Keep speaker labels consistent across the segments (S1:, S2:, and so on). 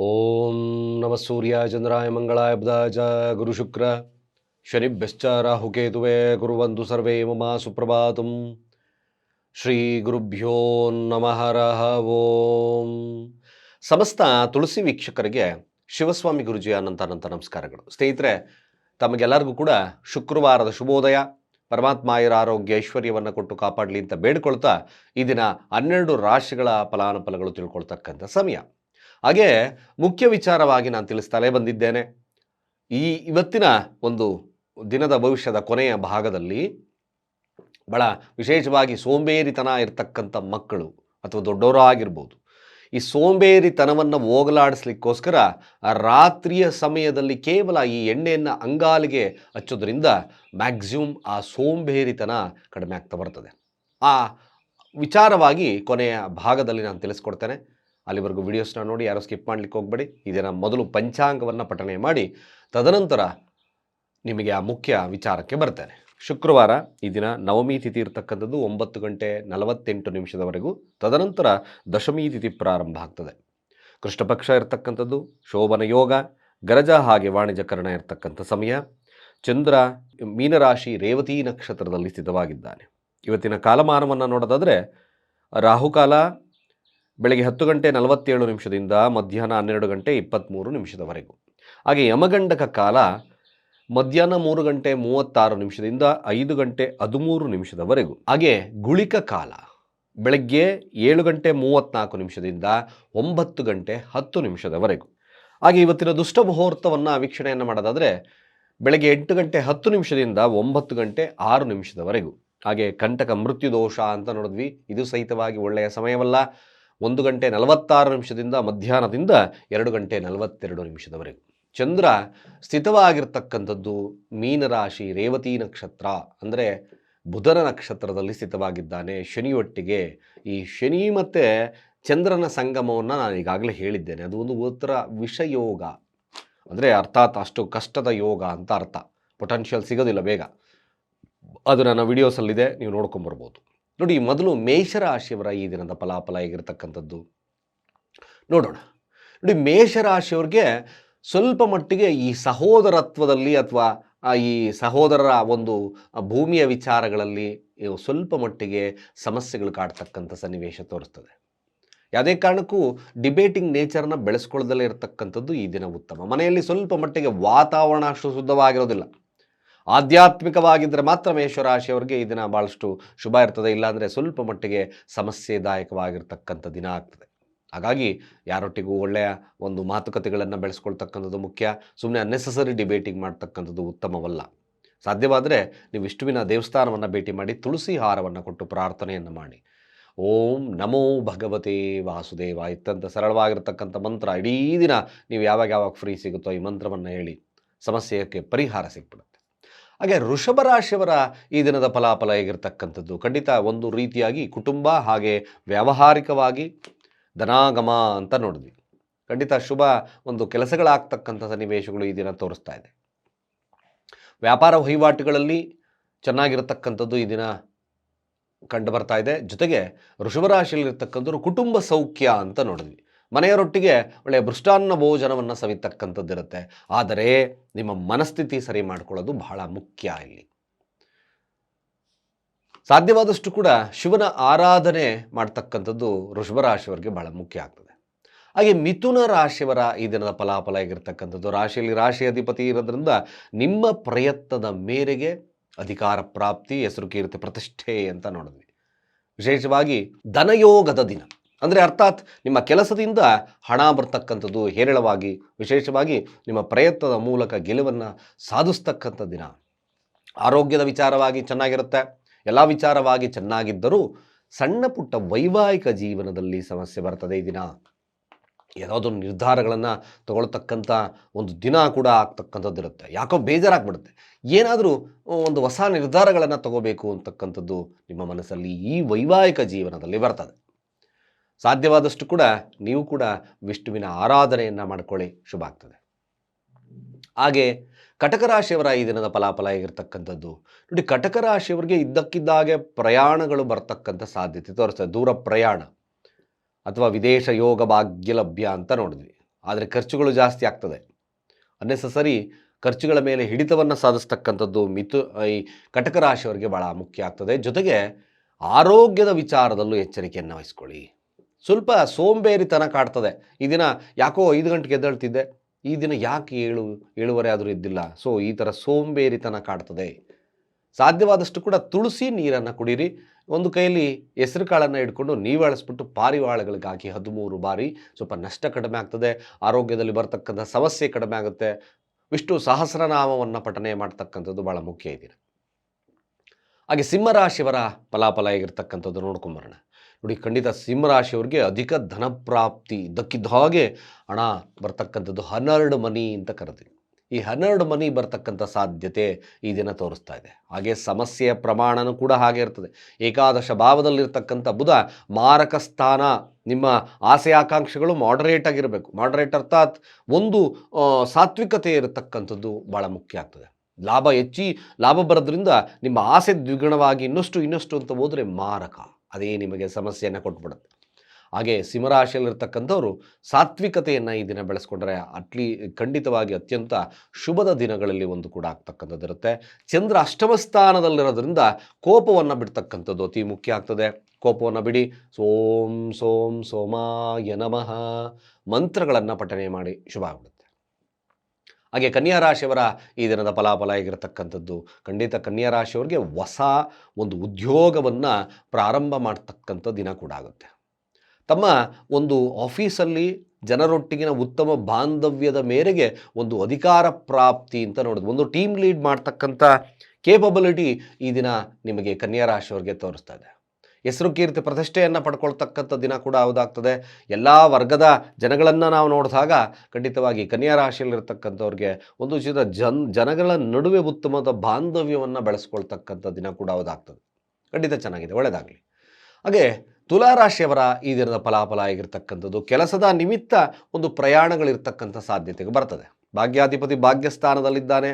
S1: ಓಂ ನಮ ಸೂರ್ಯ ಚಂದ್ರಾಯ ಮಂಗಳಾಯ ಬುಧಾಯ ಗುರು ಶುಕ್ರ. ಶನಿಭ್ಯಶ್ಚ ರಾಹುಕೇತುವೆ ಕುರುವಂತು ಸರ್ವೇ ಮಮ ಸುಪ್ರಭಾತಂ. ಶ್ರೀ ಗುರುಭ್ಯೋ ನಮಃ ರಹ ಓಂ. ಸಮಸ್ತ ತುಳಸಿ ವೀಕ್ಷಕರಿಗೆ ಶಿವಸ್ವಾಮಿ ಗುರುಜಿ ಅನಂತ ಅನಂತ ನಮಸ್ಕಾರಗಳು. ಸ್ನೇಹಿತರೆ, ತಮಗೆಲ್ಲರಿಗೂ ಕೂಡ ಶುಕ್ರವಾರದ ಶುಭೋದಯ. ಪರಮಾತ್ಮಾಯರ ಆರೋಗ್ಯ ಐಶ್ವರ್ಯವನ್ನು ಕೊಟ್ಟು ಕಾಪಾಡಲಿ ಅಂತ ಬೇಡ್ಕೊಳ್ತಾ ಈ ದಿನ ಹನ್ನೆರಡು ರಾಶಿಗಳ ಫಲಾನುಫಲಗಳು ತಿಳ್ಕೊಳ್ತಕ್ಕಂಥ ಸಮಯ. ಹಾಗೆ ಮುಖ್ಯ ವಿಚಾರವಾಗಿ ನಾನು ತಿಳಿಸ್ತಲೇ ಬಂದಿದ್ದೇನೆ. ಈ ಇವತ್ತಿನ ಒಂದು ದಿನದ ಭವಿಷ್ಯದ ಕೊನೆಯ ಭಾಗದಲ್ಲಿ ಬಹಳ ವಿಶೇಷವಾಗಿ ಸೋಂಬೇರಿತನ ಇರತಕ್ಕಂಥ ಮಕ್ಕಳು ಅಥವಾ ದೊಡ್ಡವರು ಆಗಿರ್ಬೋದು, ಈ ಸೋಂಬೇರಿತನವನ್ನು ಹೋಗಲಾಡಿಸ್ಲಿಕ್ಕೋಸ್ಕರ ರಾತ್ರಿಯ ಸಮಯದಲ್ಲಿ ಕೇವಲ ಈ ಎಣ್ಣೆಯನ್ನು ಅಂಗಾಲಿಗೆ ಹಚ್ಚೋದ್ರಿಂದ ಮ್ಯಾಕ್ಸಿಮಮ್ ಆ ಸೋಂಬೇರಿತನ ಕಡಿಮೆ ಆಗ್ತಾ ಬರ್ತದೆ. ಆ ವಿಚಾರವಾಗಿ ಕೊನೆಯ ಭಾಗದಲ್ಲಿ ನಾನು ತಿಳಿಸ್ಕೊಡ್ತೇನೆ. ಅಲ್ಲಿವರೆಗೂ ವಿಡಿಯೋಸ್ನ ನೋಡಿ, ಯಾರೋ ಸ್ಕಿಪ್ ಮಾಡಲಿಕ್ಕೆ ಹೋಗಬೇಡಿ. ಇದನ್ನು ಮೊದಲು ಪಂಚಾಂಗವನ್ನು ಪಠನೆ ಮಾಡಿ, ತದನಂತರ ನಿಮಗೆ ಆ ಮುಖ್ಯ ವಿಚಾರಕ್ಕೆ ಬರ್ತೇನೆ. ಶುಕ್ರವಾರ ಈ ದಿನ ನವಮಿ ತಿಥಿ ಇರತಕ್ಕಂಥದ್ದು ಒಂಬತ್ತು ಗಂಟೆ ನಲವತ್ತೆಂಟು ನಿಮಿಷದವರೆಗೂ. ತದನಂತರ ದಶಮಿ ತಿಥಿ ಪ್ರಾರಂಭ ಆಗ್ತದೆ. ಕೃಷ್ಣಪಕ್ಷ ಇರತಕ್ಕಂಥದ್ದು, ಶೋಭನ ಯೋಗ, ಗರಜ ಹಾಗೆ ವಾಣಿಜ್ಯಕರಣ ಇರತಕ್ಕಂಥ ಸಮಯ. ಚಂದ್ರ ಮೀನರಾಶಿ ರೇವತಿ ನಕ್ಷತ್ರದಲ್ಲಿ ಸ್ಥಿತವಾಗಿದ್ದಾನೆ. ಇವತ್ತಿನ ಕಾಲಮಾನವನ್ನು ನೋಡೋದಾದರೆ, ರಾಹುಕಾಲ ಬೆಳಗ್ಗೆ ಹತ್ತು ಗಂಟೆ ನಲವತ್ತೇಳು ನಿಮಿಷದಿಂದ ಮಧ್ಯಾಹ್ನ ಹನ್ನೆರಡು ಗಂಟೆ ಇಪ್ಪತ್ತ್ಮೂರು ನಿಮಿಷದವರೆಗೂ. ಹಾಗೆ ಯಮಗಂಡಕ ಕಾಲ ಮಧ್ಯಾಹ್ನ ಮೂರು ಗಂಟೆ ಮೂವತ್ತಾರು ನಿಮಿಷದಿಂದ ಐದು ಗಂಟೆ ಹದಿಮೂರು ನಿಮಿಷದವರೆಗೂ. ಹಾಗೆ ಗುಳಿಕ ಕಾಲ ಬೆಳಗ್ಗೆ ಏಳು ಗಂಟೆ ಮೂವತ್ತ್ನಾಲ್ಕು ನಿಮಿಷದಿಂದ ಒಂಬತ್ತು ಗಂಟೆ ಹತ್ತು ನಿಮಿಷದವರೆಗೂ. ಹಾಗೆ ಇವತ್ತಿನ ದುಷ್ಟ ಮುಹೂರ್ತವನ್ನು ವೀಕ್ಷಣೆಯನ್ನು ಮಾಡೋದಾದರೆ ಬೆಳಗ್ಗೆ ಎಂಟು ಗಂಟೆ ಹತ್ತು ನಿಮಿಷದಿಂದ ಒಂಬತ್ತು ಗಂಟೆ ಆರು ನಿಮಿಷದವರೆಗೂ. ಹಾಗೆ ಕಂಟಕ ಮೃತ್ಯು ದೋಷ ಅಂತ ನೋಡಿದ್ವಿ. ಇದು ಸಹಿತವಾಗಿ ಒಳ್ಳೆಯ ಸಮಯವಲ್ಲ. ಒಂದು ಗಂಟೆ ನಲವತ್ತಾರು ನಿಮಿಷದಿಂದ ಮಧ್ಯಾಹ್ನದಿಂದ ಎರಡು ಗಂಟೆ ನಲವತ್ತೆರಡು ನಿಮಿಷದವರೆಗೂ. ಚಂದ್ರ ಸ್ಥಿತವಾಗಿರ್ತಕ್ಕಂಥದ್ದು ಮೀನರಾಶಿ ರೇವತಿ ನಕ್ಷತ್ರ, ಅಂದರೆ ಬುಧನ ನಕ್ಷತ್ರದಲ್ಲಿ ಸ್ಥಿತವಾಗಿದ್ದಾನೆ ಶನಿಯೊಟ್ಟಿಗೆ. ಈ ಶನಿ ಮತ್ತು ಚಂದ್ರನ ಸಂಗಮವನ್ನು ನಾನು ಈಗಾಗಲೇ ಹೇಳಿದ್ದೇನೆ. ಅದು ಒಂದು ಉತ್ತರ ವಿಷಯೋಗ. ಅಂದರೆ ಅರ್ಥಾತ್ ಅಷ್ಟು ಕಷ್ಟದ ಯೋಗ ಅಂತ ಅರ್ಥ. ಪೊಟೆನ್ಷಿಯಲ್ ಸಿಗೋದಿಲ್ಲ ಬೇಗ. ಅದು ನನ್ನ ವಿಡಿಯೋಸಲ್ಲಿದೆ ನೀವು ನೋಡ್ಕೊಂಬರ್ಬೋದು. ನೋಡಿ, ಮೊದಲು ಮೇಷರಾಶಿಯವರ ಈ ದಿನದ ಫಲಾಫಲ ಹೇಗಿರ್ತಕ್ಕಂಥದ್ದು? ನೋಡೋಣ. ನೋಡಿ ಮೇಷರಾಶಿಯವ್ರಿಗೆ ಸ್ವಲ್ಪ ಮಟ್ಟಿಗೆ ಈ ಸಹೋದರತ್ವದಲ್ಲಿ ಅಥವಾ ಈ ಸಹೋದರರ ಒಂದು ಭೂಮಿಯ ವಿಚಾರಗಳಲ್ಲಿ ಸ್ವಲ್ಪ ಮಟ್ಟಿಗೆ ಸಮಸ್ಯೆಗಳು ಕಾಡ್ತಕ್ಕಂಥ ಸನ್ನಿವೇಶ ತೋರಿಸ್ತದೆ. ಯಾವುದೇ ಕಾರಣಕ್ಕೂ ಡಿಬೇಟಿಂಗ್ ನೇಚರ್ನ ಬೆಳೆಸ್ಕೊಳ್ಳದಲ್ಲೇ ಇರತಕ್ಕಂಥದ್ದು ಈ ದಿನ ಉತ್ತಮ. ಮನೆಯಲ್ಲಿ ಸ್ವಲ್ಪ ಮಟ್ಟಿಗೆ ವಾತಾವರಣ ಅಷ್ಟು ಶುದ್ಧವಾಗಿರೋದಿಲ್ಲ. ಆಧ್ಯಾತ್ಮಿಕವಾಗಿದ್ದರೆ ಮಾತ್ರ ಮೇಷರಾಶಿಯವರಿಗೆ ಈ ದಿನ ಭಾಳಷ್ಟು ಶುಭ ಇರ್ತದೆ, ಇಲ್ಲಾಂದರೆ ಸ್ವಲ್ಪ ಮಟ್ಟಿಗೆ ಸಮಸ್ಯೆದಾಯಕವಾಗಿರ್ತಕ್ಕಂಥ ದಿನ ಆಗ್ತದೆ. ಹಾಗಾಗಿ ಯಾರೊಟ್ಟಿಗೂ ಒಳ್ಳೆಯ ಒಂದು ಮಾತುಕತೆಗಳನ್ನು ಬೆಳೆಸ್ಕೊಳ್ತಕ್ಕಂಥದ್ದು ಮುಖ್ಯ. ಸುಮ್ಮನೆ ಅನ್ನೆಸಸರಿ ಡಿಬೇಟಿಂಗ್ ಮಾಡ್ತಕ್ಕಂಥದ್ದು ಉತ್ತಮವಲ್ಲ. ಸಾಧ್ಯವಾದರೆ ನೀವು ವಿಷ್ಣುವಿನ ದೇವಸ್ಥಾನವನ್ನು ಭೇಟಿ ಮಾಡಿ, ತುಳಸಿ ಹಾರವನ್ನು ಕೊಟ್ಟು ಪ್ರಾರ್ಥನೆಯನ್ನು ಮಾಡಿ. ಓಂ ನಮೋ ಭಗವತೆ ವಾಸುದೇವ, ಇತ್ತಂತ ಸರಳವಾಗಿರ್ತಕ್ಕಂಥ ಮಂತ್ರ. ಇಡೀ ದಿನ ನೀವು ಯಾವಾಗ ಯಾವಾಗ ಫ್ರೀ ಸಿಗುತ್ತೋ ಈ ಮಂತ್ರವನ್ನು ಹೇಳಿ ಸಮಸ್ಯೆಗೆ ಪರಿಹಾರ ಸಿಕ್ಬಿಡುತ್ತೆ ಹಾಗೆ ವೃಷಭ ರಾಶಿಯವರ ಈ ದಿನದ ಫಲಾಫಲ ಹೇಗಿರ್ತಕ್ಕಂಥದ್ದು? ಖಂಡಿತ ಒಂದು ರೀತಿಯಾಗಿ ಕುಟುಂಬ ಹಾಗೆ ವ್ಯಾವಹಾರಿಕವಾಗಿ ಧನಾಗಮ ಅಂತ ನೋಡಿದ್ವಿ. ಖಂಡಿತ ಶುಭ ಒಂದು ಕೆಲಸಗಳಾಗ್ತಕ್ಕಂಥ ಸನ್ನಿವೇಶಗಳು ಈ ದಿನ ತೋರಿಸ್ತಾ ಇದೆ. ವ್ಯಾಪಾರ ವಹಿವಾಟುಗಳಲ್ಲಿ ಚೆನ್ನಾಗಿರತಕ್ಕಂಥದ್ದು ಈ ದಿನ ಕಂಡು ಬರ್ತಾ ಇದೆ. ಜೊತೆಗೆ ವೃಷಭರಾಶಿಯಲ್ಲಿರ್ತಕ್ಕಂಥವ್ರು ಕುಟುಂಬ ಸೌಖ್ಯ ಅಂತ ನೋಡಿದ್ವಿ. ಮನೆಯವರೊಟ್ಟಿಗೆ ಒಳ್ಳೆಯ ಮೃಷ್ಟಾನ್ನ ಭೋಜನವನ್ನು ಸವಿತಕ್ಕಂಥದ್ದಿರುತ್ತೆ. ಆದರೆ ನಿಮ್ಮ ಮನಸ್ಥಿತಿ ಸರಿ ಮಾಡಿಕೊಳ್ಳೋದು ಬಹಳ ಮುಖ್ಯ ಇಲ್ಲಿ. ಸಾಧ್ಯವಾದಷ್ಟು ಕೂಡ ಶಿವನ ಆರಾಧನೆ ಮಾಡ್ತಕ್ಕಂಥದ್ದು ವೃಷಭರಾಶಿಯವರಿಗೆ ಬಹಳ ಮುಖ್ಯ ಆಗ್ತದೆ. ಹಾಗೆ ಮಿಥುನ ರಾಶಿಯವರ ಈ ದಿನದ ಫಲಾಫಲ ಆಗಿರ್ತಕ್ಕಂಥದ್ದು ರಾಶಿಯಲ್ಲಿ ರಾಶಿ ಅಧಿಪತಿ ಇರೋದ್ರಿಂದ ನಿಮ್ಮ ಪ್ರಯತ್ನದ ಮೇರೆಗೆ ಅಧಿಕಾರ ಪ್ರಾಪ್ತಿ, ಹೆಸರು ಕೀರ್ತಿ, ಪ್ರತಿಷ್ಠೆ ಅಂತ ನೋಡಿದ್ವಿ. ವಿಶೇಷವಾಗಿ ಧನಯೋಗದ ದಿನ. ಅಂದರೆ ಅರ್ಥಾತ್ ನಿಮ್ಮ ಕೆಲಸದಿಂದ ಹಣ ಬರ್ತಕ್ಕಂಥದ್ದು ಹೇರಳವಾಗಿ, ವಿಶೇಷವಾಗಿ ನಿಮ್ಮ ಪ್ರಯತ್ನದ ಮೂಲಕ ಗೆಲುವನ್ನು ಸಾಧಿಸ್ತಕ್ಕಂಥ ದಿನ. ಆರೋಗ್ಯದ ವಿಚಾರವಾಗಿ ಚೆನ್ನಾಗಿರುತ್ತೆ. ಎಲ್ಲ ವಿಚಾರವಾಗಿ ಚೆನ್ನಾಗಿದ್ದರೂ ಸಣ್ಣ ಪುಟ್ಟ ವೈವಾಹಿಕ ಜೀವನದಲ್ಲಿ ಸಮಸ್ಯೆ ಬರ್ತದೆ ಈ ದಿನ. ಯಾವುದೋ ನಿರ್ಧಾರಗಳನ್ನು ತಗೊಳ್ತಕ್ಕಂಥ ಒಂದು ದಿನ ಕೂಡ ಆಗ್ತಕ್ಕಂಥದ್ದು ಇರುತ್ತೆ. ಯಾಕೋ ಬೇಜಾರಾಗ್ಬಿಡುತ್ತೆ. ಏನಾದರೂ ಒಂದು ಹೊಸ ನಿರ್ಧಾರಗಳನ್ನು ತಗೋಬೇಕು ಅಂತಕ್ಕಂಥದ್ದು ನಿಮ್ಮ ಮನಸ್ಸಲ್ಲಿ ಈ ವೈವಾಹಿಕ ಜೀವನದಲ್ಲಿ ಬರ್ತದೆ. ಸಾಧ್ಯವಾದಷ್ಟು ಕೂಡ ನೀವು ಕೂಡ ವಿಷ್ಣುವಿನ ಆರಾಧನೆಯನ್ನು ಮಾಡ್ಕೊಳ್ಳಿ. ಶುಭ ಆಗ್ತದೆ. ಹಾಗೆ ಕಟಕ ರಾಶಿಯವರ ಈ ದಿನದ ಫಲಾಫಲ ಆಗಿರ್ತಕ್ಕಂಥದ್ದು ನೋಡಿ, ಕಟಕ ರಾಶಿಯವರಿಗೆ ಇದ್ದಕ್ಕಿದ್ದಾಗೆ ಪ್ರಯಾಣಗಳು ಬರ್ತಕ್ಕಂಥ ಸಾಧ್ಯತೆ ತೋರಿಸ್ತದೆ. ದೂರ ಪ್ರಯಾಣ ಅಥವಾ ವಿದೇಶ ಯೋಗ ಭಾಗ್ಯ ಲಭ್ಯ ಅಂತ ನೋಡಿದ್ವಿ. ಆದರೆ ಖರ್ಚುಗಳು ಜಾಸ್ತಿ ಆಗ್ತದೆ. ಅನ್ನೆಸಸರಿ ಖರ್ಚುಗಳ ಮೇಲೆ ಹಿಡಿತವನ್ನು ಸಾಧಿಸ್ತಕ್ಕಂಥದ್ದು ಮಿತು ಈ ಕಟಕ ರಾಶಿಯವರಿಗೆ ಭಾಳ ಮುಖ್ಯ ಆಗ್ತದೆ. ಜೊತೆಗೆ ಆರೋಗ್ಯದ ವಿಚಾರದಲ್ಲೂ ಎಚ್ಚರಿಕೆಯನ್ನು ವಹಿಸ್ಕೊಳ್ಳಿ. ಸ್ವಲ್ಪ ಸೋಂಬೇರಿತನ ಕಾಡ್ತದೆ. ಈ ದಿನ ಯಾಕೋ ಐದು ಗಂಟೆಗೆ ಎದ್ದೇಳ್ತಿದ್ದೆ. ಈ ದಿನ ಯಾಕೆ ಏಳು, ಏಳುವರೆ ಆದರೂ ಇದ್ದಿಲ್ಲ ಸೊ, ಈ ಥರ ಸೋಂಬೇರಿತನ ಕಾಡ್ತದೆ. ಸಾಧ್ಯವಾದಷ್ಟು ಕೂಡ ತುಳಸಿ ನೀರನ್ನು ಕುಡೀರಿ. ಒಂದು ಕೈಯಲ್ಲಿ ಹೆಸರು ಕಾಳನ್ನು ಇಟ್ಕೊಂಡು ನೀವಾಳಿಸ್ಬಿಟ್ಟು ಪಾರಿವಾಳಗಳಿಗೆ ಹಾಕಿ ಹದಿಮೂರು ಬಾರಿ ಸ್ವಲ್ಪ ನಷ್ಟ ಕಡಿಮೆ ಆಗ್ತದೆ. ಆರೋಗ್ಯದಲ್ಲಿ ಬರತಕ್ಕಂಥ ಸಮಸ್ಯೆ ಕಡಿಮೆ ಆಗುತ್ತೆ. ವಿಷ್ಣು ಸಹಸ್ರನಾಮವನ್ನು ಪಠನೆ ಮಾಡ್ತಕ್ಕಂಥದ್ದು ಭಾಳ ಮುಖ್ಯ ಇದೆ ಹಾಗೆ ಸಿಂಹರಾಶಿಯವರ ಫಲಾಫಲ ಆಗಿರ್ತಕ್ಕಂಥದ್ದು ನೋಡ್ಕೊಂಬರೋಣ. ನೋಡಿ, ಖಂಡಿತ ಸಿಂಹರಾಶಿಯವ್ರಿಗೆ ಅಧಿಕ ಧನಪ್ರಾಪ್ತಿ ಇದ್ದಕ್ಕಿದ್ದ ಹಾಗೆ ಹಣ ಬರ್ತಕ್ಕಂಥದ್ದು ಹನ್ನೆರಡು ಮನಿ ಅಂತ ಕರಿತೀವಿ ಈ ಹನ್ನೆರಡು ಮನಿ ಬರ್ತಕ್ಕಂಥ ಸಾಧ್ಯತೆ ಈ ದಿನ ತೋರಿಸ್ತಾ ಇದೆ. ಹಾಗೆ ಸಮಸ್ಯೆಯ ಪ್ರಮಾಣನೂ ಕೂಡ ಹಾಗೆ ಇರ್ತದೆ. ಏಕಾದಶ ಭಾವದಲ್ಲಿರ್ತಕ್ಕಂಥ ಬುಧ ಮಾರಕ ಸ್ಥಾನ, ನಿಮ್ಮ ಆಸೆ ಆಕಾಂಕ್ಷೆಗಳು ಮಾಡರೇಟ್ ಆಗಿರಬೇಕು. ಮಾಡರೇಟ್ ಅರ್ಥಾತ್ ಒಂದು ಸಾತ್ವಿಕತೆ ಇರತಕ್ಕಂಥದ್ದು ಭಾಳ ಮುಖ್ಯ ಆಗ್ತದೆ. ಲಾಭ ಹೆಚ್ಚಿ, ಲಾಭ ಬರೋದ್ರಿಂದ ನಿಮ್ಮ ಆಸೆ ದ್ವಿಗುಣವಾಗಿ ಇನ್ನಷ್ಟು ಇನ್ನಷ್ಟು ಅಂತ ಹೋದರೆ ಮಾರಕ. ಅದೇ ನಿಮಗೆ ಸಮಸ್ಯೆಯನ್ನು ಕೊಟ್ಬಿಡುತ್ತೆ. ಹಾಗೆ ಸಿಂಹರಾಶಿಯಲ್ಲಿರ್ತಕ್ಕಂಥವ್ರು ಸಾತ್ವಿಕತೆಯನ್ನು ಈ ದಿನ ಬೆಳೆಸ್ಕೊಂಡ್ರೆ ಅಟ್ಲಿ ಖಂಡಿತವಾಗಿ ಅತ್ಯಂತ ಶುಭದ ದಿನಗಳಲ್ಲಿ ಒಂದು ಕೂಡ ಆಗ್ತಕ್ಕಂಥದ್ದಿರುತ್ತೆ. ಚಂದ್ರ ಅಷ್ಟಮ ಸ್ಥಾನದಲ್ಲಿರೋದ್ರಿಂದ ಕೋಪವನ್ನು ಬಿಡ್ತಕ್ಕಂಥದ್ದು ಅತಿ ಮುಖ್ಯ ಆಗ್ತದೆ. ಕೋಪವನ್ನು ಬಿಡಿ. ಸೋಂ ಸೋಂ ಸೋಮಾಯ ನಮಃ. ಮಂತ್ರಗಳನ್ನು ಪಠನೆ ಮಾಡಿ. ಶುಭ ಆಗ್ಬಿಡುತ್ತೆ. ಹಾಗೆ ಕನ್ಯಾ ರಾಶಿಯವರ ಈ ದಿನದ ಫಲಾಫಲ ಆಗಿರತಕ್ಕಂಥದ್ದು ಖಂಡಿತ ಕನ್ಯಾ ರಾಶಿಯವರಿಗೆ ಹೊಸ ಒಂದು ಉದ್ಯೋಗವನ್ನು ಪ್ರಾರಂಭ ಮಾಡ್ತಕ್ಕಂಥ ದಿನ ಕೂಡ ಆಗುತ್ತೆ. ತಮ್ಮ ಒಂದು ಆಫೀಸಲ್ಲಿ ಜನರೊಟ್ಟಿಗಿನ ಉತ್ತಮ ಬಾಂಧವ್ಯದ ಮೇರೆಗೆ ಒಂದು ಅಧಿಕಾರ ಪ್ರಾಪ್ತಿ ಅಂತ ನೋಡೋದು, ಒಂದು ಟೀಮ್ ಲೀಡ್ ಮಾಡ್ತಕ್ಕಂಥ ಕೇಪಬಿಲಿಟಿ ಈ ದಿನ ನಿಮಗೆ ಕನ್ಯಾ ರಾಶಿಯವರಿಗೆ ತೋರಿಸ್ತಾ ಇದೆ. ಹೆಸರು ಕೀರ್ತಿ ಪ್ರತಿಷ್ಠೆಯನ್ನು ಪಡ್ಕೊಳ್ತಕ್ಕಂಥ ದಿನ ಕೂಡ ಹೌದಾಗ್ತದೆ. ಎಲ್ಲ ವರ್ಗದ ಜನಗಳನ್ನು ನಾವು ನೋಡಿದಾಗ ಖಂಡಿತವಾಗಿ ಕನ್ಯಾ ರಾಶಿಯಲ್ಲಿರ್ತಕ್ಕಂಥವ್ರಿಗೆ ಒಂದು ಚಿದ ಜನ್, ಜನಗಳ ನಡುವೆ ಉತ್ತಮದ ಬಾಂಧವ್ಯವನ್ನು ಬೆಳೆಸ್ಕೊಳ್ತಕ್ಕಂಥ ದಿನ ಕೂಡ ಹೌದಾಗ್ತದೆ. ಖಂಡಿತ ಚೆನ್ನಾಗಿದೆ ಒಳ್ಳೆಯದಾಗಲಿ ಹಾಗೆ ತುಲಾರಾಶಿಯವರ ಈ ದಿನದ ಫಲಾಫಲ ಆಗಿರ್ತಕ್ಕಂಥದ್ದು ಕೆಲಸದ ನಿಮಿತ್ತ ಒಂದು ಪ್ರಯಾಣಗಳಿರ್ತಕ್ಕಂಥ ಸಾಧ್ಯತೆಗೆ ಬರ್ತದೆ. ಭಾಗ್ಯಾಧಿಪತಿ ಭಾಗ್ಯಸ್ಥಾನದಲ್ಲಿದ್ದಾನೆ.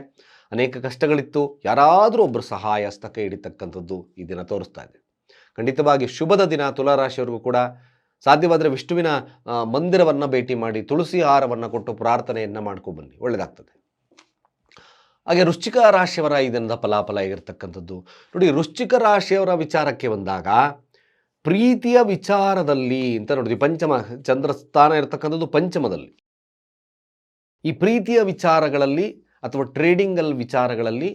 S1: ಅನೇಕ ಕಷ್ಟಗಳಿತ್ತು. ಯಾರಾದರೂ ಒಬ್ಬರು ಸಹಾಯ ಹಸ್ತಕ್ಕೆ ಹಿಡಿತಕ್ಕಂಥದ್ದು ಈ ದಿನ ತೋರಿಸ್ತಾ ಇದೆ. ಖಂಡಿತವಾಗಿ ಶುಭದ ದಿನ ತುಲಾರಾಶಿಯವರಿಗೂ ಕೂಡ ಸಾಧ್ಯವಾದರೆ ವಿಷ್ಣುವಿನ ಮಂದಿರವನ್ನು ಭೇಟಿ ಮಾಡಿ ತುಳಸಿ ಹಾರವನ್ನು ಕೊಟ್ಟು ಪ್ರಾರ್ಥನೆಯನ್ನು ಮಾಡ್ಕೊಬನ್ನಿ ಒಳ್ಳೆಯದಾಗ್ತದೆ ಹಾಗೆ ವೃಶ್ಚಿಕ ರಾಶಿಯವರ ಈ ದಿನದ ಫಲಾಫಲ ಆಗಿರ್ತಕ್ಕಂಥದ್ದು. ನೋಡಿ, ವೃಶ್ಚಿಕ ರಾಶಿಯವರ ವಿಚಾರಕ್ಕೆ ಬಂದಾಗ ಪ್ರೀತಿಯ ವಿಚಾರದಲ್ಲಿ ಅಂತ ನೋಡಿದ್ವಿ. ಪಂಚಮ ಚಂದ್ರಸ್ಥಾನ ಇರತಕ್ಕಂಥದ್ದು ಪಂಚಮದಲ್ಲಿ. ಈ ಪ್ರೀತಿಯ ವಿಚಾರಗಳಲ್ಲಿ ಅಥವಾ ಟ್ರೇಡಿಂಗಲ್ ವಿಚಾರಗಳಲ್ಲಿ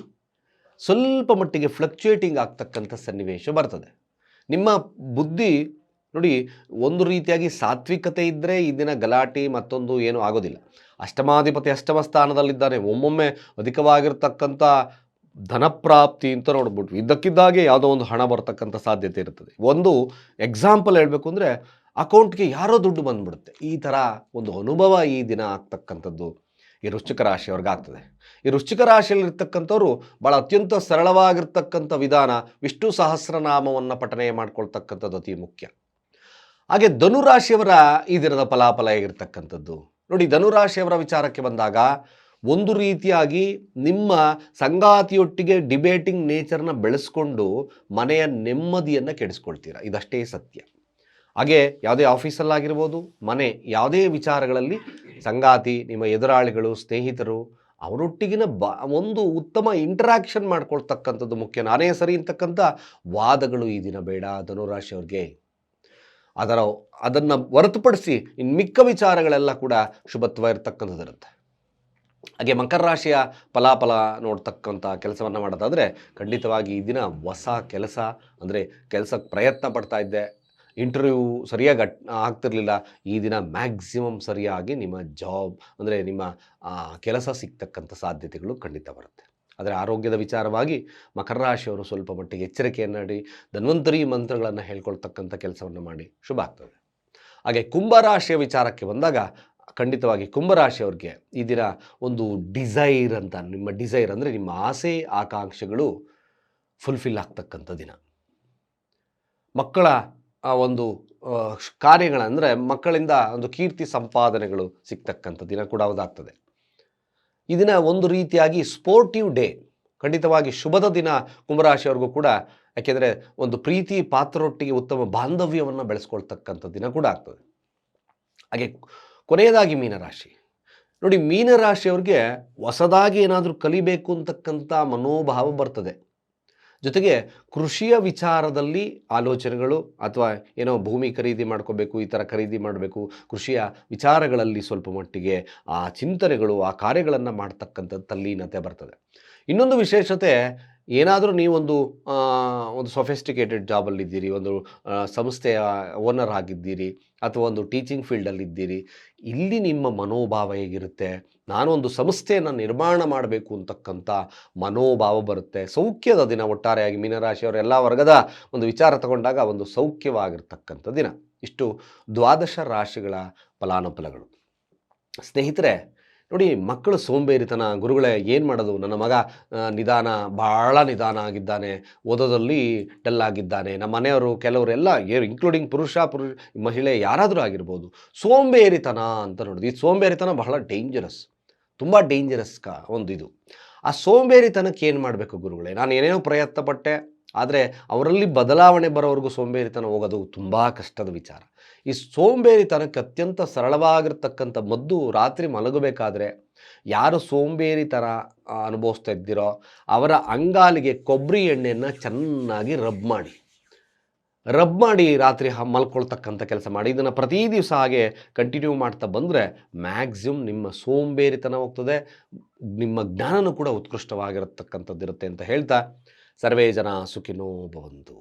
S1: ಸ್ವಲ್ಪ ಮಟ್ಟಿಗೆ ಫ್ಲಕ್ಚುಯೇಟಿಂಗ್ ಆಗ್ತಕ್ಕಂಥ ಸನ್ನಿವೇಶ ಬರ್ತದೆ. ನಿಮ್ಮ ಬುದ್ಧಿ ನೋಡಿ, ಒಂದು ರೀತಿಯಾಗಿ ಸಾತ್ವಿಕತೆ ಇದ್ದರೆ ಈ ದಿನ ಗಲಾಟೆ ಮತ್ತೊಂದು ಏನೂ ಆಗೋದಿಲ್ಲ. ಅಷ್ಟಮಾಧಿಪತಿ ಅಷ್ಟಮ ಸ್ಥಾನದಲ್ಲಿದ್ದಾನೆ ಒಮ್ಮೊಮ್ಮೆ ಅಧಿಕವಾಗಿರ್ತಕ್ಕಂಥ ಧನಪ್ರಾಪ್ತಿ ಅಂತ ನೋಡ್ಬಿಟ್ವಿ ಇದ್ದಕ್ಕಿದ್ದಾಗೆ ಯಾವುದೋ ಒಂದು ಹಣ ಬರ್ತಕ್ಕಂಥ ಸಾಧ್ಯತೆ ಇರ್ತದೆ. ಒಂದು ಎಕ್ಸಾಂಪಲ್ ಹೇಳಬೇಕು ಅಂದರೆ ಅಕೌಂಟ್ಗೆ ಯಾರೋ ದುಡ್ಡು ಬಂದ್ಬಿಡುತ್ತೆ. ಈ ಥರ ಒಂದು ಅನುಭವ ಈ ದಿನ ಆಗ್ತಕ್ಕಂಥದ್ದು. ಈ ವೃಶ್ಚಿಕ ರಾಶಿಯವ್ರಿಗೆ ಆಗ್ತದೆ. ಈ ವೃಶ್ಚಿಕ ರಾಶಿಯಲ್ಲಿರ್ತಕ್ಕಂಥವ್ರು ಭಾಳ ಅತ್ಯಂತ ಸರಳವಾಗಿರ್ತಕ್ಕಂಥ ವಿಧಾನ ವಿಷ್ಣು ಸಹಸ್ರನಾಮವನ್ನು ಪಠನೆ ಮಾಡ್ಕೊಳ್ತಕ್ಕಂಥದ್ದು ಅತಿ ಮುಖ್ಯ. ಹಾಗೆ ಧನುರಾಶಿಯವರ ಈ ದಿನದ ಫಲಾಫಲ ಹೇಗಿರ್ತಕ್ಕಂಥದ್ದು? ನೋಡಿ ಧನುರಾಶಿಯವರ ವಿಚಾರಕ್ಕೆ ಬಂದಾಗ ಒಂದು ರೀತಿಯಾಗಿ ನಿಮ್ಮ ಸಂಗಾತಿಯೊಟ್ಟಿಗೆ ಡಿಬೇಟಿಂಗ್ ನೇಚರ್ನ ಬೆಳೆಸ್ಕೊಂಡು ಮನೆಯ ನೆಮ್ಮದಿಯನ್ನು ಕೆಡಿಸ್ಕೊಳ್ತೀರಾ. ಇದಷ್ಟೇ ಸತ್ಯ. ಹಾಗೆ ಯಾವುದೇ ಆಫೀಸಲ್ಲಾಗಿರ್ಬೋದು, ಮನೆ ಯಾವುದೇ ವಿಚಾರಗಳಲ್ಲಿ ಸಂಗಾತಿ, ನಿಮ್ಮ ಎದುರಾಳಿಗಳು, ಸ್ನೇಹಿತರು, ಅವರೊಟ್ಟಿಗಿನ ಬ, ಒಂದು ಉತ್ತಮ ಇಂಟ್ರಾಕ್ಷನ್ ಮಾಡ್ಕೊಳ್ತಕ್ಕಂಥದ್ದು ಮುಖ್ಯ. ನಾನೇ ಸರಿ ಅಂತಕ್ಕಂಥ ವಾದಗಳು ಈ ದಿನ ಬೇಡ ಧನುರಾಶಿಯವ್ರಿಗೆ ಅದರ ಅದನ್ನು ಹೊರತುಪಡಿಸಿ ಇನ್ನು ಮಿಕ್ಕ ವಿಚಾರಗಳೆಲ್ಲ ಕೂಡ ಶುಭತ್ವ ಇರತಕ್ಕಂಥದ್ದಿರುತ್ತೆ ಹಾಗೆ ಮಕರ ರಾಶಿಯ ಫಲಾಫಲ ನೋಡ್ತಕ್ಕಂಥ ಕೆಲಸವನ್ನು ಮಾಡೋದಾದರೆ ಖಂಡಿತವಾಗಿ ಈ ದಿನ ಹೊಸ ಕೆಲಸ, ಅಂದರೆ ಕೆಲಸಕ್ಕೆ ಪ್ರಯತ್ನ ಪಡ್ತಾ ಇದ್ದೆ. ಇಂಟರ್ವ್ಯೂ ಸರಿಯಾಗಿ ಅಟ್ ಆಗ್ತಿರಲಿಲ್ಲ, ಈ ದಿನ ಮ್ಯಾಕ್ಸಿಮಮ್ ಸರಿಯಾಗಿ ನಿಮ್ಮ ಜಾಬ್ ಅಂದರೆ ನಿಮ್ಮ ಕೆಲಸ ಸಿಗ್ತಕ್ಕಂಥ ಸಾಧ್ಯತೆಗಳು ಖಂಡಿತ ಬರುತ್ತೆ. ಆದರೆ ಆರೋಗ್ಯದ ವಿಚಾರವಾಗಿ ಮಕರ ರಾಶಿಯವರು ಸ್ವಲ್ಪ ಮಟ್ಟಿಗೆ ಎಚ್ಚರಿಕೆಯನ್ನು ಮಾಡಿ ಧನ್ವಂತರಿ ಮಂತ್ರಗಳನ್ನು ಹೇಳ್ಕೊಳ್ತಕ್ಕಂಥ ಕೆಲಸವನ್ನು ಮಾಡಿ, ಶುಭ ಆಗ್ತದೆ. ಹಾಗೆ ಕುಂಭರಾಶಿಯ ವಿಚಾರಕ್ಕೆ ಬಂದಾಗ ಖಂಡಿತವಾಗಿ ಕುಂಭರಾಶಿಯವ್ರಿಗೆ ಈ ದಿನ ಒಂದು ಡಿಸೈರ್ ಅಂತ, ನಿಮ್ಮ ಡಿಸೈರ್ ಅಂದರೆ ನಿಮ್ಮ ಆಸೆ, ಆಕಾಂಕ್ಷೆಗಳು ಫುಲ್ಫಿಲ್ ಆಗ್ತಕ್ಕಂಥ ದಿನ. ಮಕ್ಕಳ ಆ, ಒಂದು ಕಾರ್ಯಗಳಂದರೆ ಮಕ್ಕಳಿಂದ ಒಂದು ಕೀರ್ತಿ ಸಂಪಾದನೆಗಳು ಸಿಗ್ತಕ್ಕಂಥ ದಿನ ಕೂಡ ಒಂದಾಗ್ತದೆ ಇದನ್ನು ಒಂದು ರೀತಿಯಾಗಿ ಸ್ಪೋರ್ಟಿವ್ ಡೇ ಖಂಡಿತವಾಗಿ ಶುಭದ ದಿನ ಕುಂಭರಾಶಿಯವ್ರಿಗೂ ಕೂಡ ಯಾಕೆಂದರೆ ಒಂದು ಪ್ರೀತಿ ಪಾತ್ರರೊಟ್ಟಿಗೆ ಉತ್ತಮ ಬಾಂಧವ್ಯವನ್ನು ಬೆಳೆಸ್ಕೊಳ್ತಕ್ಕಂಥ ದಿನ ಕೂಡ ಆಗ್ತದೆ. ಹಾಗೆ ಕೊನೆಯದಾಗಿ ಮೀನರಾಶಿ. ನೋಡಿ ಮೀನರಾಶಿಯವ್ರಿಗೆ ಹೊಸದಾಗಿ ಏನಾದರೂ ಕಲಿಬೇಕು ಅಂತಕ್ಕಂಥ ಮನೋಭಾವ ಬರ್ತದೆ. ಜೊತೆಗೆ ಕೃಷಿಯ ವಿಚಾರದಲ್ಲಿ ಆಲೋಚನೆಗಳು ಅಥವಾ ಏನೋ ಭೂಮಿ ಖರೀದಿ ಮಾಡ್ಕೋಬೇಕು, ಈ ಥರ ಖರೀದಿ ಮಾಡಬೇಕು, ಕೃಷಿಯ ವಿಚಾರಗಳಲ್ಲಿ ಸ್ವಲ್ಪ ಮಟ್ಟಿಗೆ ಆ ಚಿಂತನೆಗಳು, ಆ ಕಾರ್ಯಗಳನ್ನು ಮಾಡ್ತಕ್ಕಂಥದ್ದು ತಲ್ಲೀನತೆ ಬರ್ತದೆ. ಇನ್ನೊಂದು ವಿಶೇಷತೆ ಏನಾದರೂ ನೀವೊಂದು ಒಂದು ಸೊಫೆಸ್ಟಿಕೇಟೆಡ್ ಜಾಬಲ್ಲಿದ್ದೀರಿ ಒಂದು ಸಂಸ್ಥೆಯ ಓನರ್ ಆಗಿದ್ದೀರಿ, ಅಥವಾ ಒಂದು ಟೀಚಿಂಗ್ ಫೀಲ್ಡಲ್ಲಿದ್ದೀರಿ ಇಲ್ಲಿ ನಿಮ್ಮ ಮನೋಭಾವ ಹೇಗಿರುತ್ತೆ? ನಾನೊಂದು ಸಂಸ್ಥೆಯನ್ನು ನಿರ್ಮಾಣ ಮಾಡಬೇಕು ಅಂತಕ್ಕಂಥ ಮನೋಭಾವ ಬರುತ್ತೆ. ಸೌಖ್ಯದ ದಿನ ಒಟ್ಟಾರೆಯಾಗಿ ಮೀನರಾಶಿಯವರ ಎಲ್ಲ ವರ್ಗದ ಒಂದು ವಿಚಾರ ತಗೊಂಡಾಗ ಒಂದು ಸೌಖ್ಯವಾಗಿರ್ತಕ್ಕಂಥ ದಿನ. ಇಷ್ಟು ದ್ವಾದಶ ರಾಶಿಗಳ ಫಲಾನುಫಲಗಳು ಸ್ನೇಹಿತರೆ ನೋಡಿ, ಮಕ್ಕಳು ಸೋಂಬೇರಿತನ, ಗುರುಗಳೇ ಏನು ಮಾಡೋದು? ನನ್ನ ಮಗ ನಿಧಾನ ಭಾಳ ನಿಧಾನ ಆಗಿದ್ದಾನೆ ಓದೋದಲ್ಲಿ ಡಲ್ ಆಗಿದ್ದಾನೆ. ನಮ್ಮ ಮನೆಯವರು ಕೆಲವರು ಎಲ್ಲ ಇನ್ಕ್ಲೂಡಿಂಗ್ ಪುರುಷ ಪುರುಷ ಮಹಿಳೆ ಯಾರಾದರೂ ಆಗಿರ್ಬೋದು, ಸೋಂಬೇರಿತನ ಅಂತ ನೋಡಿದ್ವಿ. ಈ ಸೋಂಬೇರಿತನ ಬಹಳ ಡೇಂಜರಸ್ ತುಂಬ ಡೇಂಜರಸ್ ಕ ಒಂದು ಇದು ಆ ಸೋಂಬೇರಿತನಕ್ಕೆ ಏನು ಮಾಡಬೇಕು ಗುರುಗಳೇ? ನಾನು ಏನೇನೋ ಪ್ರಯತ್ನ ಪಟ್ಟೆ ಆದರೆ ಅವರಲ್ಲಿ ಬದಲಾವಣೆ ಬರೋವರೆಗೂ ಸೋಂಬೇರಿತನ ಹೋಗೋದು ತುಂಬ ಕಷ್ಟದ ವಿಚಾರ. ಈ ಸೋಂಬೇರಿತನಕ್ಕೆ ಅತ್ಯಂತ ಸರಳವಾಗಿರ್ತಕ್ಕಂಥ ಮದ್ದು ರಾತ್ರಿ ಮಲಗಬೇಕಾದ್ರೆ ಯಾರು ಸೋಂಬೇರಿತನ ಅನುಭವಿಸ್ತಾ ಇದ್ದೀರೋ ಅವರ ಅಂಗಾಲಿಗೆ ಕೊಬ್ಬರಿ ಎಣ್ಣೆಯನ್ನು ಚೆನ್ನಾಗಿ ರಬ್ ಮಾಡಿ. ರಬ್ ಮಾಡಿ ರಾತ್ರಿ ಮಲ್ಕೊಳ್ತಕ್ಕಂಥ ಕೆಲಸ ಮಾಡಿ. ಇದನ್ನು ಪ್ರತಿ ದಿವಸ ಹಾಗೆ ಕಂಟಿನ್ಯೂ ಮಾಡ್ತಾ ಬಂದರೆ ಮ್ಯಾಕ್ಸಿಮಮ್ ನಿಮ್ಮ ಸೋಂಬೇರಿತನ ಹೋಗ್ತದೆ. ನಿಮ್ಮ ಜ್ಞಾನನೂ ಕೂಡ ಉತ್ಕೃಷ್ಟವಾಗಿರತಕ್ಕಂಥದ್ದಿರುತ್ತೆ ಅಂತ ಹೇಳ್ತಾ ಸರ್ವೇ ಜನ ಸುಖಿನೋ ಭವಂತು.